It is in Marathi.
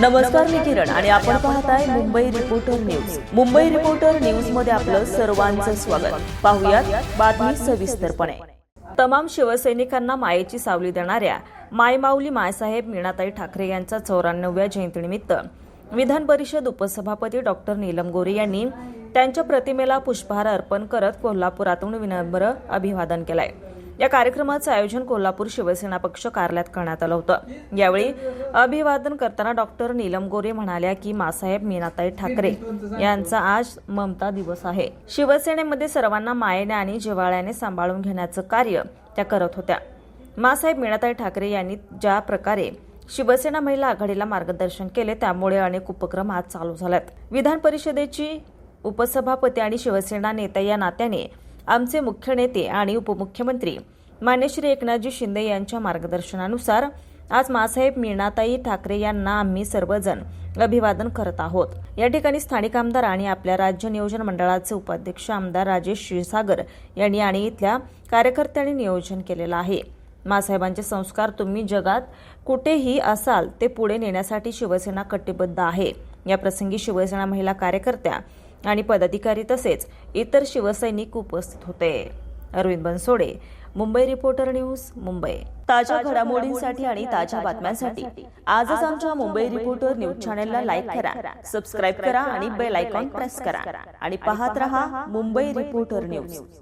नमस्कार मी किरण आणि आपण पाहताय Mumbai reporter news Mumbai reporter न्यूजमध्ये आपलं सर्वांचं स्वागत. पाहुयात बातमी सविस्तरपणे. तमाम शिवसैनिकांना मायेची सावली देणाऱ्या मायमाऊली मायसाहेब मीनाताई ठाकरे यांचा चौऱ्याण्णव्या जयंतीनिमित्त विधान परिषद उपसभापती डॉक्टर नीलम गोरे यांनी त्यांच्या प्रतिमेला पुष्पहार अर्पण करत कोल्हापुरातून विनम्र अभिवादन केलंय. या कार्यक्रमाचं आयोजन कोल्हापूर शिवसेना पक्ष कार्यालयात करण्यात आलं होतं. यावेळी अभिवादन करताना डॉक्टर नीलम गोरे म्हणाल्या की मासाहेब मीनाताई ठाकरे यांचा आज ममता दिवस आहे. शिवसेनेमध्ये सर्वांना मायेने आणि जिवाळ्याने सांभाळून घेण्याचं कार्य त्या करत होत्या. मासाहेब मीनाताई ठाकरे यांनी ज्या प्रकारे शिवसेना महिला आघाडीला मार्गदर्शन केले त्यामुळे अनेक उपक्रम आज चालू झालेत. विधान परिषदेची उपसभापती आणि शिवसेना नेता या नात्याने आमचे मुख्य नेते आणि उपमुख्यमंत्री मान्य श्री एकनाथजी शिंदे यांच्या मार्गदर्शनानुसार आज मासाहेब मीनाताई ठाकरे यांना आम्ही सर्वजण अभिवादन करत आहोत. या ठिकाणी स्थानिक आमदार आणि आपल्या राज्य नियोजन मंडळाचे उपाध्यक्ष आमदार राजेश क्षीरसागर यांनी आणि इथल्या कार्यकर्त्यांनी नियोजन केलेलं आहे. मासाहेबांचे संस्कार तुम्ही जगात कुठेही असाल ते पुढे नेण्यासाठी शिवसेना कटिबद्ध आहे. या प्रसंगी शिवसेना महिला कार्यकर्त्या आणि पदाधिकारी तसेच इतर शिवसैनिक उपस्थित होते. Arvind Bansode Mumbai reporter news Mumbai. ताज्या घडामोडींसाठी आणि ताज्या बातम्यांसाठी आजच आमच्या मुंबई रिपोर्टर न्यूज चॅनलला लाईक करा सबस्क्राईब करा आणि बेल आयकॉन प्रेस करा आणि पाहत रहा मुंबई रिपोर्टर न्यूज.